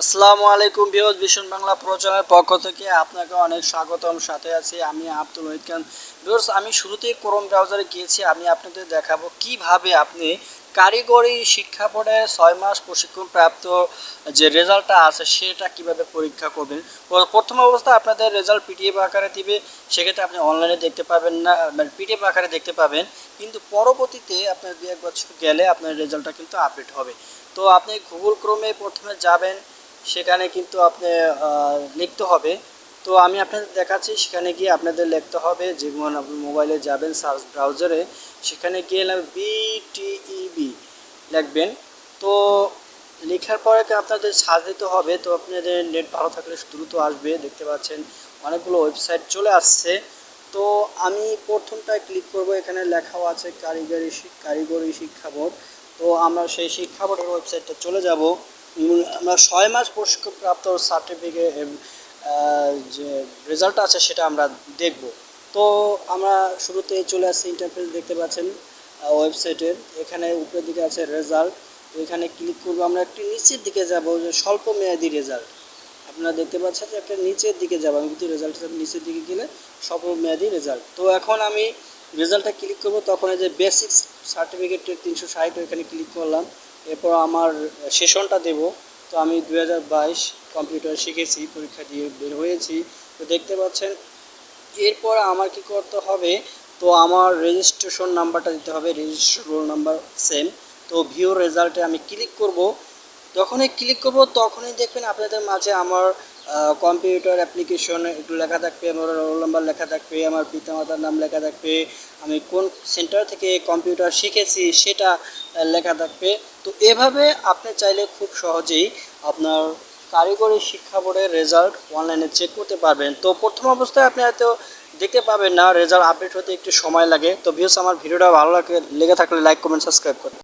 আসসালামু আলাইকুম বিহজ ভীষণ বাংলা প্রচারের পক্ষ থেকে আপনাকে অনেক স্বাগতম। সাথে আছি আমি আব্দুল ওহিদ খান। বিহজ আমি শুরুতেই ক্রোম ব্রাউজারে গিয়েছি। আমি আপনাদের দেখাবো কীভাবে আপনি কারিগরি শিক্ষা বোর্ডে ছয় মাস প্রশিক্ষণ প্রাপ্ত যে রেজাল্টটা আছে, সেটা কীভাবে পরীক্ষা করবেন। প্রথম অবস্থায় আপনাদের রেজাল্ট পিডিএফ আকারে দিবে। সেক্ষেত্রে আপনি অনলাইনে দেখতে পাবেন না মানে পিডিএফ আকারে দেখতে পাবেন। কিন্তু পরবর্তীতে আপনার দু এক বছর গেলে আপনার রেজাল্টটা কিন্তু আপডেট হবে। তো আপনি গুগল ক্রোমে প্রথমে যাবেন। সেখানে কিন্তু আপনি লিখতে হবে। তো আমি আপনাদের দেখাচ্ছি, সেখানে গিয়ে আপনাদের লিখতে হবে, যেমন আপনি মোবাইলে যাবেন সার্চ ব্রাউজারে সেখানে গিয়ে বিটিইবি লিখবেন। তো লেখার পরে আপনাদের সার্চ দিতে হবে, তো আপনাদের নেট ভালো থাকলে দ্রুত আসবে। দেখতে পাচ্ছেন অনেকগুলো ওয়েবসাইট চলে আসছে। তো আমি প্রথমটায় ক্লিক করব, এখানে লেখাও আছে কারিগরি কারিগরি শিক্ষা বোর্ড। তো আমরা সেই শিক্ষা বোর্ডের ওয়েবসাইটটা চলে যাব। আমরা ছয় মাস প্রশিক্ষণপ্রাপ্ত সার্টিফিকেট যে রেজাল্ট আছে সেটা আমরা দেখব। তো আমরা শুরুতে চলে আসছি ইন্টারফেস দেখতে পাচ্ছেন ওয়েবসাইটের এখানে উপরের দিকে আছে রেজাল্ট তো এখানে ক্লিক করব আমরা একটু নিচের দিকে যাব, যে স্বল্প মেয়াদি রেজাল্ট আপনারা দেখতে পাচ্ছেন যে একটা নিচের দিকে যাব। আমি কিন্তু রেজাল্ট নিচের দিকে গেলে স্বল্প মেয়াদি রেজাল্ট তো এখন আমি রেজাল্টটা ক্লিক করব, তখন এই যে বেসিক সার্টিফিকেটের তিনশো ষাট ওইখানে ক্লিক করলাম। এরপর আমার সেশনটা দেব। তো আমি দু হাজার বাইশ কম্পিউটার শিখেছি, পরীক্ষা দিয়ে বের হয়েছি। তো দেখতে পাচ্ছেন, এরপর আমার কি করতে হবে? তো আমার রেজিস্ট্রেশন নাম্বারটা দিতে হবে রেজিস্ট্রেশন রোল নাম্বার সেম তো ভিও রেজাল্টে আমি ক্লিক করব। যখনই ক্লিক করব, তখনই দেখবেন আপনাদের মাঝে আমার কম্পিউটার অ্যাপ্লিকেশন একটু লেখা থাকবে, আমার রোল নাম্বার লেখা থাকবে, আমার পিতামাতার নাম লেখা থাকবে, আমি কোন সেন্টার থেকে কম্পিউটার শিখেছি সেটা লেখা থাকবে। তো এভাবে আপনি চাইলে খুব সহজেই আপনার কারিগরি শিক্ষা বোর্ডের রেজাল্ট অনলাইনে চেক করতে পারবেন। তো প্রথম অবস্থায় আপনি হয়তো দেখতে পাবেন না রেজাল্ট আপডেট হতে একটু সময় লাগে। তো ভিউস আমার ভিডিওটা ভালো লাগে লেগে থাকলে লাইক কমেন্ট সাবস্ক্রাইব করুন।